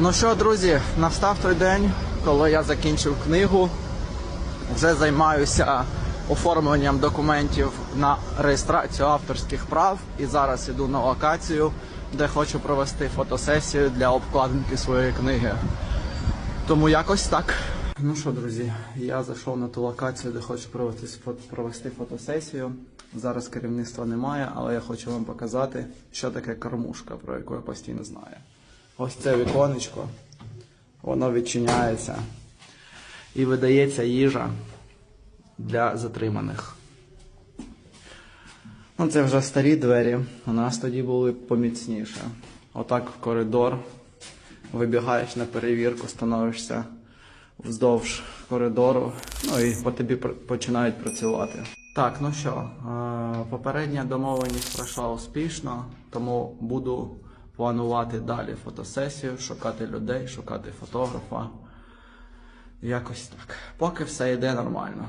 Ну що, друзі, настав той день, коли я закінчив книгу. Вже займаюся оформленням документів на реєстрацію авторських прав. І зараз іду на локацію, де хочу провести фотосесію для обкладинки своєї книги. Тому якось так. Ну що, друзі, я зайшов на ту локацію, де хочу провести, провести фотосесію. Зараз керівництва немає, але я хочу вам показати, що таке кормушка, про яку я постійно знаю. Ось це віконечко, воно відчиняється і видається їжа для затриманих. Ну, це вже старі двері. У нас тоді були поміцніше. Отак в коридор. Вибігаєш на перевірку, становишся вздовж коридору, ну і по тобі починають працювати. Так, ну що, е, попередня домовленість пройшла успішно, тому буду планувати далі фотосесію, шукати людей, шукати фотографа. Якось так. Поки все йде нормально.